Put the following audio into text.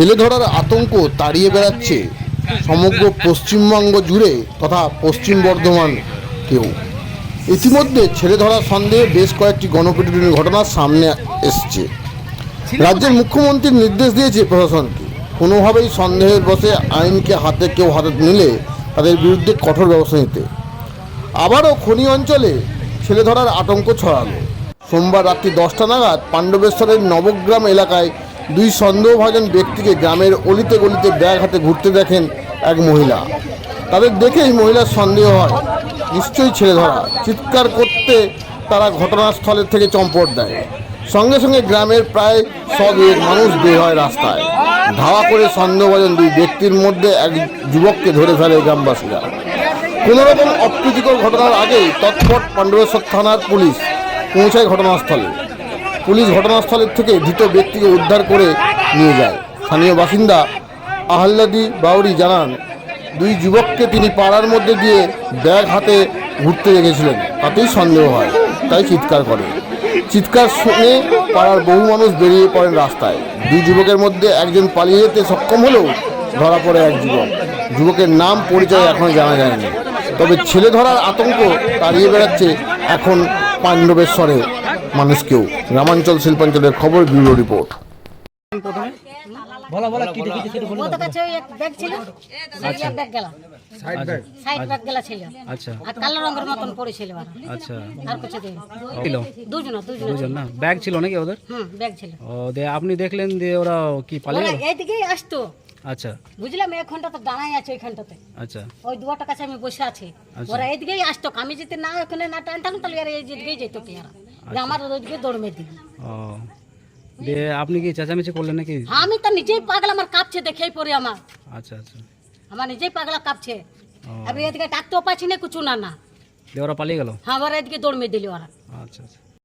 ছেলে ধরার আতঙ্ক তাড়িয়ে বেড়াচ্ছে সমগ্র পশ্চিমবঙ্গ জুড়ে তথা পশ্চিম বর্ধমান কেউ ইতিমধ্যে ছেলে ধরার সন্দেহে বেশ কয়েকটি গণপিটুনির ঘটনা সামনে এসছে। রাজ্যের মুখ্যমন্ত্রী নির্দেশ দিয়েছে প্রশাসনকে। কোনোভাবেই সন্দেহের বসে আইনকে হাতে কেউ হাতে নিলে তাদের বিরুদ্ধে কঠোর ব্যবস্থা নিতে। আবারও খনি অঞ্চলে ছেলে ধরার আতঙ্ক ছড়ালো। সোমবার রাত্রি দশটা নাগাদ পাণ্ডবেশ্বরের নবগ্রাম এলাকায় দুই সন্দেহভাজন ব্যক্তিকে গ্রামের অলিতে গলিতে ব্যাগ হাতে ঘুরতে দেখেন এক মহিলা। তাদের দেখেই মহিলার সন্দেহ হয়। নিশ্চয়ই ছেলে ধরা। চিৎকার করতে তারা ঘটনাস্থলের থেকে চম্পট দেয়। সঙ্গে সঙ্গে গ্রামের প্রায় সদুয়েক মানুষ বের হয় রাস্তায়। ধাওয়া করে সন্দেহভাজন দুই ব্যক্তির মধ্যে এক যুবককে ধরে ফেলে গ্রামবাসীরা। কোনো রকম অপ্রীতিকর ঘটনার আগেই তৎপর পাণ্ডবেশ্বর থানার পুলিশ পৌঁছায় ঘটনাস্থলে। পুলিশ ঘটনাস্থলের থেকে ধৃত ব্যক্তিকে উদ্ধার করে নিয়ে যায়। স্থানীয় বাসিন্দা আহ্লাদি বাউরি জানান, দুই যুবককে তিনি পাড়ার মধ্যে দিয়ে ব্যাগ হাতে ঘুরতে রেখেছিলেন। তাতেই সন্দেহ হয়, তাই চিৎকার করে। চিৎকার শুনে পাড়ার বহু মানুষ বেরিয়ে পড়েন রাস্তায়। দুই যুবকের মধ্যে একজন পালিয়ে যেতে সক্ষম হলেও ধরা পড়ে এক যুবক। যুবকের নাম, পরিচয় এখনও জানা যায়নি। তবে ছেলে ধরার আতঙ্ক তাড়িয়ে বেড়াচ্ছে এখন পাণ্ডবেশ্বরে। মানুষকেও গ্রামাঞ্চল শিল্পাঞ্চলের খবর ব্যুরো রিপোর্ট। বলা বলা কি দেখেছি সেটা বলে। ওদের কাছে এক ব্যাগ ছিল সেই এক ব্যাগ গেল। সাইড ব্যাগ গেলা ছিল। আচ্ছা। আর কালো রঙের মতন পড়েছিল আচ্ছা। আর কিছু দিন। ছিল? দুজন দুজন। দুজন না? ব্যাগ ছিল নাকি ওদের? হুম ব্যাগ ছিল। ও দে আপনি দেখলেন যে ওরা কি পালিয়ে গেল? আসতো। আচ্ছা। বুঝলাম এক ঘণ্টা তো দাঁড়াই আছে ওইখানটাতে। আচ্ছা। ওই দুয়ারটা কাছে আমি বসে আছি। আচ্ছা। ওরা এইদিকেই আসতো। আমি যদি না ওখানে না টানতাম তাহলে এই দিকেই যেত কি যে আমার ওইদিকে দৌড় মেরে দিবি। ও। দে আপনি কি চেঁচামেচি করলেন নাকি? আমি তো নিজেই পাগল আমার কাঁপছে দেখেই পড়ে আমার। আচ্ছা আচ্ছা। আমার নিজেই পাগলা কাঁপছে। ও। আমি এদিকে ডাকতেও পাচ্ছি না কিছু না না। দিয়ে ওরা পালিয়ে গেল? হ্যাঁ ওরা এদিকে দৌড় মেরে দিল ওরা। আচ্ছা আচ্ছা।